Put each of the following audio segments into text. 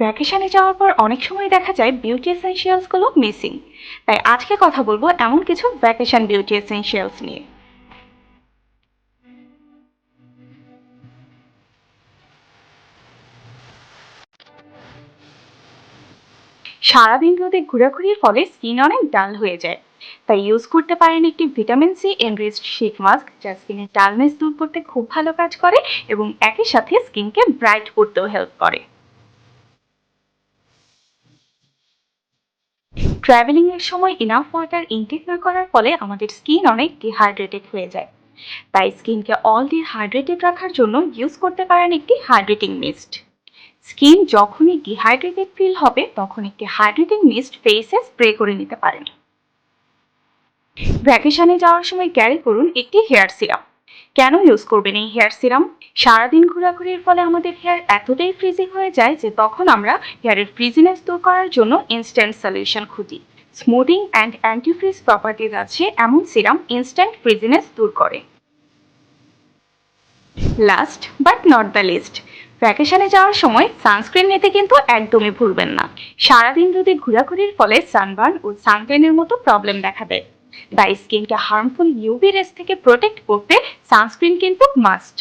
ভ্যাকেশনে যাওয়ার পর অনেক সময় দেখা যায় বিউটি এসেনশিয়ালসগুলো মিসিং তাই আজকে কথা বলব এমন কিছু ভ্যাকেশন বিউটি এসেনশিয়ালস নিয়ে। সারাদিন রোদে ঘোরাঘুরির ফলে স্কিন অনেক ডাল হয়ে যায়, তাই ইউজ করতে পারেন একটি vitamin C enriched sheet mask যা স্কিনের ডালনেস দূর করতে খুব ভালো কাজ করে এবং একই সাথে স্কিনকে ব্রাইট করতেও হেল্প করে। ট্রাভেলিং এর সময় ইনাফ ওয়াটার ইনটেক না করার ফলে আমাদের স্কিন অনেক ডিহাইড্রেটেড হয়ে যায়। তাই স্কিনকে অল ডে হাইড্রেটেড রাখার জন্য ইউজ করতে পারেন একটি হাইড্রেটিং মিস্ট স্কিন যখনই ডিহাইড্রেটেড ফিল হবে, তখন একটি হাইড্রেটিং মিস্ট ফেসে স্প্রে করে নিতে পারেন। ভ্যাকেশনে যাওয়ার সময় ক্যারি করুন একটি হেয়ার সিরাম কেন ইউজ করবেন এই হেয়ার সিরাম সারাদিন ঘোরাঘুরির ফলে আমাদের হেয়ার এতটাই ফ্রিজি হয়ে যায় যে তখন আমরা হেয়ারের ফ্রিজিনেস দূর করার জন্য ইনস্ট্যান্ট সলিউশন খুঁজি। স্মুদিং অ্যান্ড অ্যান্টিফ্রিজ প্রপার্টিজ আছে, এমন সিরাম ইনস্ট্যান্ট ফ্রিজিনেস দূর করে। Last but not the least ভ্যাকেশনে যাওয়ার সময় সানস্ক্রিন নিতে কিন্তু একদমই ভুলবেন না। সারাদিন যদি ঘোরাঘুরির ফলে সানবার্ন ও সানটেনের মতো প্রবলেম দেখা দেয়। তাই স্কিনকে হার্মফুল ইউভি রেস থেকে প্রোটেক্ট করতে সানস্ক্রিন কিন্তু মাস্ট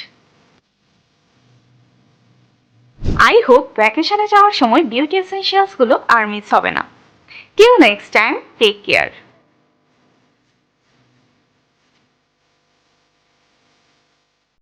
আই হোপ ভ্যাকেশনে যাওয়ার সময় বিউটি এসেন্সিয়ালসগুলো আর মিস হবে না। Till next time take care